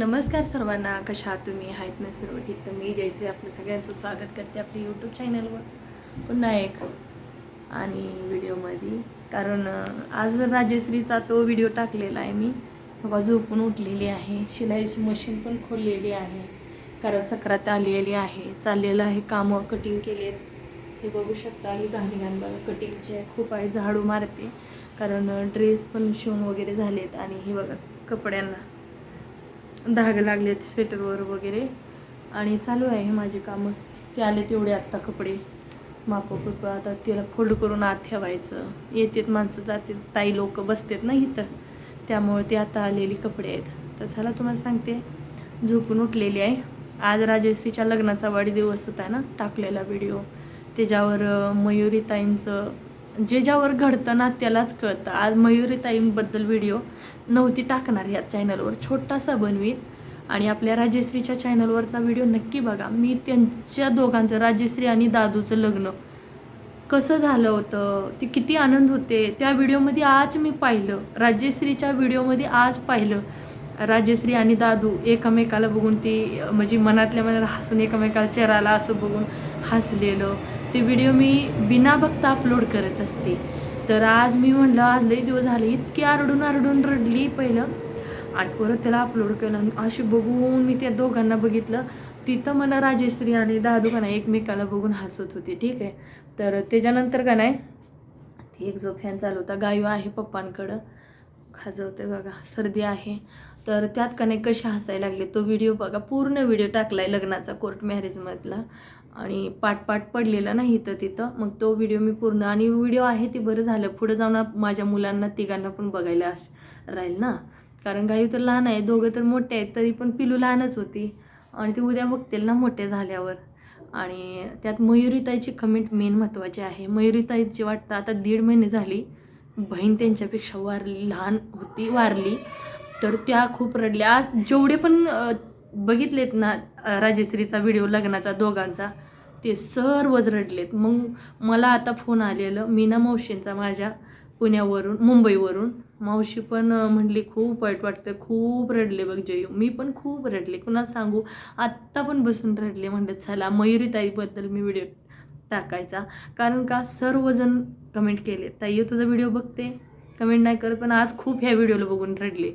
नमस्कार सर्वांना कशा तुम्ही? आहेत ना सर्व ठीक? तर मी जयश्री आपलं सगळ्यांचं स्वागत करते आपल्या यूट्यूब चॅनलवर पुन्हा एक आणि व्हिडिओमध्ये कारण आज राजश्रीचा तो व्हिडिओ टाकलेला आहे मी. बाबा झोपून उठलेली आहे. शिलाईची मशीन पण खोललेली आहे. कारण सक्रात आलेली आहे. चाललेलं आहे कामं कटिंग केलेत. हे बघू शकता ही घाणी घाण बघा कटिंगचे खूप आहे. झाडू मारते. कारण ड्रेस पण शिवून वगैरे झालेत. आणि हे बघा कपड्यांना. डाग लागलेत स्वेटरवर वगैरे. आणि चालू आहे माझी कामं. ते आले तेवढे आत्ता कपडे. माप आता तिला फोल्ड करून आत ठेवायचं. येतात माणसं जातात. ताई लोक बसतात ना इथं. त्यामुळे ते आता आलेली कपडे आहेत. तर चला तुम्हाला सांगते. झोपून उठलेली आहे. आज राजश्रीच्या लग्नाचा वाढदिवस होता ना टाकलेला व्हिडिओ त्याच्यावर मयुरी मयुरीताईंचं जे ज्यावर घडतं ना त्यालाच कळतं. आज मयुरीताईंबद्दल व्हिडिओ नव्हती टाकणार ह्या चॅनलवर छोटासा बनवीन. आणि आपल्या राजश्रीच्या चॅनलवरचा व्हिडिओ नक्की बघा. मी त्यांच्या दोघांचं राजश्री आणि दादूचं लग्न कसं झालं होतं ते किती आनंद होते त्या व्हिडिओमध्ये आज मी पाहिलं. राजश्रीच्या व्हिडिओमध्ये आज पाहिलं. राजश्री आणि दादू एकमेकाला बघून ती म्हणजे मनातल्या मनात हसून एकमेकाला चेहराला असं बघून हसलेलं. ते व्हिडिओ मी बिना बघता अपलोड करत असते. तर आज मी म्हणलं आज लई दिवस झाले इतकी आरडून आरडून रडली पहिलं. आणि परत त्याला अपलोड केलं अशी बघून मी त्या दोघांना बघितलं. तिथं मला राजेश्री आणि दादू का नाही एकमेकाला बघून हसत होती ठीक आहे. तर त्याच्यानंतर का नाही एक जो फॅन चालू होता गायू आहे पप्पांकडं. खाजवते बघा सर्दी आहे. तर त्यात कनेक्ट कशी कसे हसायला लागले तो व्हिडिओ बघा पूर्ण व्हिडिओ टाकला आहे लग्नाचा कोर्ट मॅरेजमधला. आणि पाठ पाठ पडलेला नाही इथं तिथं. मग तो व्हिडिओ मी पूर्ण आणि व्हिडिओ आहे ते बरं झालं. पुढं जाऊन माझ्या मुलांना तिघांना पण बघायला राहील ना. कारण गायू तर लहान आहे दोघं तर मोठे आहेत तरी पण पिलू लहानच होती. आणि ती उद्या बघतील ना मोठे झाल्यावर. आणि त्यात मयुरीताईची कमेंट मेन महत्त्वाची आहे. मयुरीताईची वाटतं आता दीड महिने झाली. बहीण त्यांच्यापेक्षा वारली लहान होती वारली. तर त्या खूप रडल्या. आज जेवढे पण बघितलेत ना राजश्रीचा व्हिडिओ लग्नाचा दोघांचा ते सर्वच रडलेत. मग मला आता फोन आलेलं मीना मावशींचा माझ्या पुण्यावरून मुंबईवरून. मावशी पण म्हटली म्हणली खूप वाईट वाटतं खूप रडले बघ जयू. मी पण खूप रडले. कुणा सांगू? आत्ता पण बसून रडले. म्हणलं चला मयुरीताईबद्दल मी व्हिडिओ टाकायचा. कारण का सर्वजण कमेंट केले ताई तुझा व्हिडिओ बघते. कमेंट नाही करत पण आज खूप ह्या व्हिडिओला बघून रडले.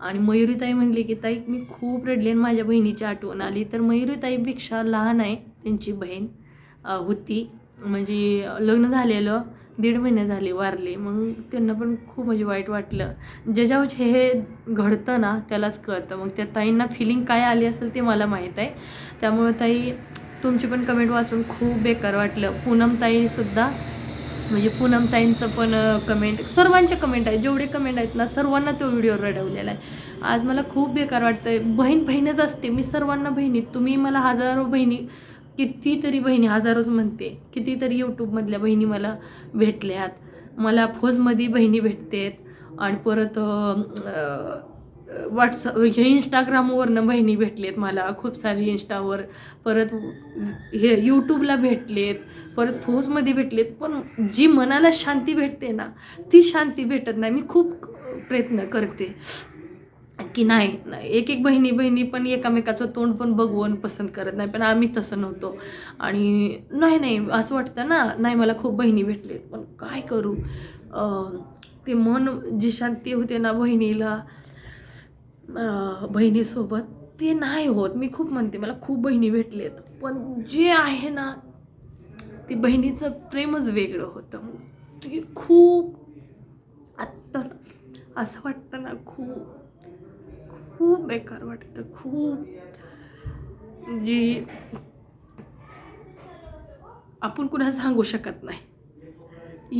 आणि मयुरीताई म्हणली की ताई मी खूप रडले आणि माझ्या बहिणीची आठवण आली. तर मयुरीताईपेक्षा लहान आहे त्यांची बहीण होती. म्हणजे लग्न झालेलं दीड महिने झाले वारले. मग त्यांना पण खूप म्हणजे वाईट वाटलं. ज्याच्यावर हे घडतं ना त्यालाच कळतं. मग त्या ताईंना फिलिंग काय आली असेल ते मला माहीत आहे. त्यामुळे ताई तुमची पण कमेंट वाचून खूप बेकार वाटलं. पूनम ताईसुद्धा म्हणजे पूनमताईंचं पण कमेंट सर्वांचे कमेंट आहेत. जेवढे कमेंट आहेत ना सर्वांना तो व्हिडिओ रडवलेला आहे. आज मला खूप बेकार वाटतंय. बहीण बहीणच असते. मी सर्वांना बहिणी तुम्ही मला हजारो बहिणी कितीतरी बहिणी हजारोच म्हणते. कितीतरी यूट्यूबमधल्या बहिणी मला भेटल्यात. मला फौजमध्ये बहिणी भेटतेत. आणि परत व्हॉट्सअप हे इंस्टाग्रामवरनं बहिणी भेटलेत मला खूप सारी इंस्टावर परत हे यूट्यूबला भेटलेत परत फौजमध्ये भेटलेत. पण जी मनाला शांती भेटते ना ती शांती भेटत नाही. मी खूप प्रयत्न करते की नाही नाही. एक एक बहिणी बहिणी पण एकामेकाचं तोंड पण बघवून पसंत करत नाही. पण आम्ही तसं नव्हतो. आणि नाही नाही. असं वाटतं ना नाही मला खूप बहिणी भेटलेत. पण काय करू? ते मन जी शांती होते ना बहिणीला बहिणीसोबत ते नाही होत. मी खूप म्हणते मला खूप बहिणी भेटलेत. पण जे आहे ना ते बहिणीचं प्रेमच वेगळं होतं. ते खूप आत्ता असं वाटतं ना खूप खूप बेकार वाटतं. खूप जी आपण कुणाला सांगू शकत नाही.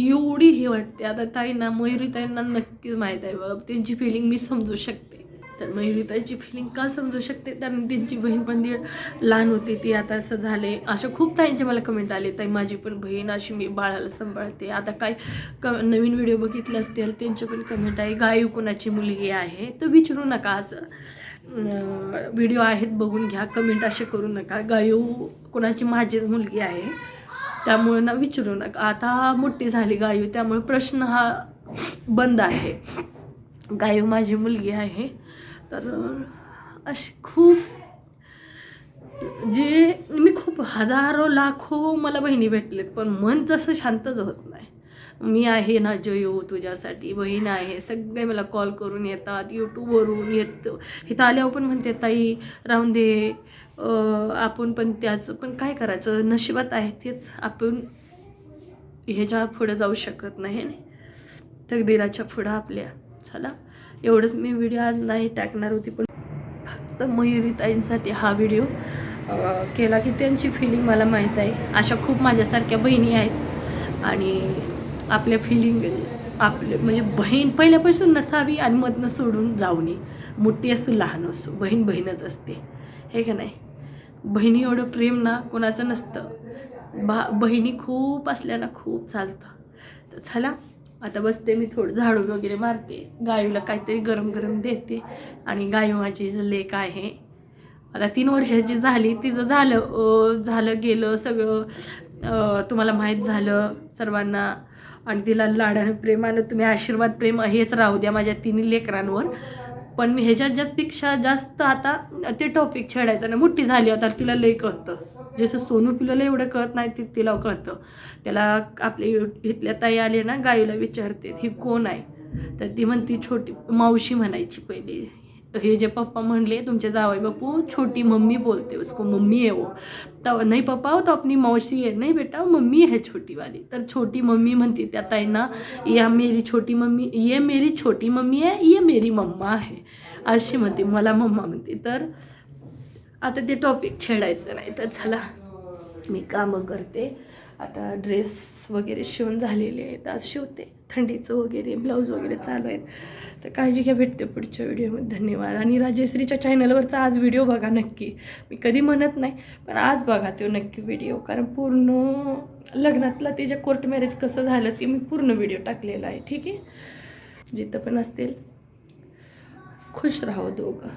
एवढी ही वाटते. आता ताईंना मयुरी ताईंना नक्कीच माहीत आहे बाबा. त्यांची फिलिंग मी समजू शकते. तर मयुरीताईची फिलिंग का समजू शकते? कारण त्यांची बहीण पण दीड लहान होती ती आता असं झाले. अशा खूप ताईंचे मला कमेंट आले. ताई माझी पण बहीण अशी मी बाळाला सांभाळते. आता काय क नवीन व्हिडिओ बघितले असतील त्यांचे पण कमेंट आहे. गायू कोणाची मुलगी आहे? तर विचारू नका असं. व्हिडिओ आहेत बघून घ्या. कमेंट असे करू नका. गायू कोणाची माझीच मुलगी आहे. त्यामुळे ना विचारू नका. आता मोठी झाली गायू त्यामुळे प्रश्न हा बंद आहे. गायू माझी मुलगी आहे. तर असे खूप जे मी खूप हजारो लाखो मला बहिणी भेटलेत पण मन तसं शांतच होत नाही. मी आहे ना जयो तुझ्यासाठी बहीण आहे. सगळे मला कॉल करून येतात यूट्यूबवरून येतो इथं आल्यावर पण म्हणते ताई राहून दे. आपण पण त्याचं पण काय करायचं? नशिबात आहे तेच आपण ह्याच्या पुढं जाऊ शकत नाही. ना तकदीराच्या पुढं आपल्या. चला. एवढंच मी व्हिडिओ आज नाही टाकणार होती पण फक्त मयुरीताईंसाठी हा व्हिडिओ केला की त्यांची फिलिंग मला माहीत आहे. अशा खूप माझ्यासारख्या बहिणी आहेत आणि आपल्या फिलिंग आपले म्हणजे बहीण पहिल्यापासून नसावी आणि मधनं सोडून जाऊ नये मोठी असो लहान असो बहीण बहीणच असते. हे का नाही? बहिणी एवढं प्रेम ना कोणाचं नसतं. बा बहिणी खूप असल्या ना खूप चालतं. तर चला आता बसते मी थोडं झाडू वगैरे मारते. गायूला काहीतरी गरम गरम देते. आणि गायू माझी जी लेक आहे. आता तीन वर्षाची झाली. तिचं झालं झालं गेलं सगळं. तुम्हाला माहीत झालं सर्वांना. आणि तिला लाडानं प्रेमानं तुम्ही आशीर्वाद प्रेम हेच राहू द्या माझ्या तिन्ही लेकरांवर. पण मी ह्याच्यात जास्तपेक्षा जास्त आता ते टॉपिक छेडायचं ना मोठी झाली. आता तिला लय कळतं जसं सोनू पिलोला एवढं कळत नाही ते तिला कळतं. त्याला आपली इथल्या ताई आले ना गाईला विचारते ही कोण आहे? तर ती म्हणती छोटी मावशी म्हणायची पहिली. हे जे पप्पा म्हणले तुमचे जावई बापू छोटी मम्मी बोलते. उसको मम्मी है वो. तो नाही पप्पा हो तो अपनी मौसी है नाही बेटा मम्मी है छोटी वाली तर छोटी मम्मी म्हणते त्या ताईंना या मेरी छोटी मम्मी ये मेरी छोटी मम्मी आहे ये मेरी मम्मा आहे. अशी म्हणते मला मम्मा म्हणते. तर आता ते टॉपिक छेडायचं नाही तर चला मी कामं करते. आता ड्रेस वगैरे शिवून झालेले आहेत. आज शिवते. थंडीचं वगैरे ब्लाऊज वगैरे चालू आहेत. तर काळजी घ्या भेटते पुढच्या व्हिडिओमध्ये धन्यवाद. आणि राजेश्रीच्या चॅनलवरचा आज व्हिडिओ बघा नक्की. मी कधी म्हणत नाही पण आज बघा तो नक्की व्हिडिओ कारण पूर्ण लग्नातला ते जे कोर्ट मॅरेज कसं झालं ते मी पूर्ण व्हिडिओ टाकलेला आहे. ठीक आहे? जिथं पण असतील खुश राहो दोघं.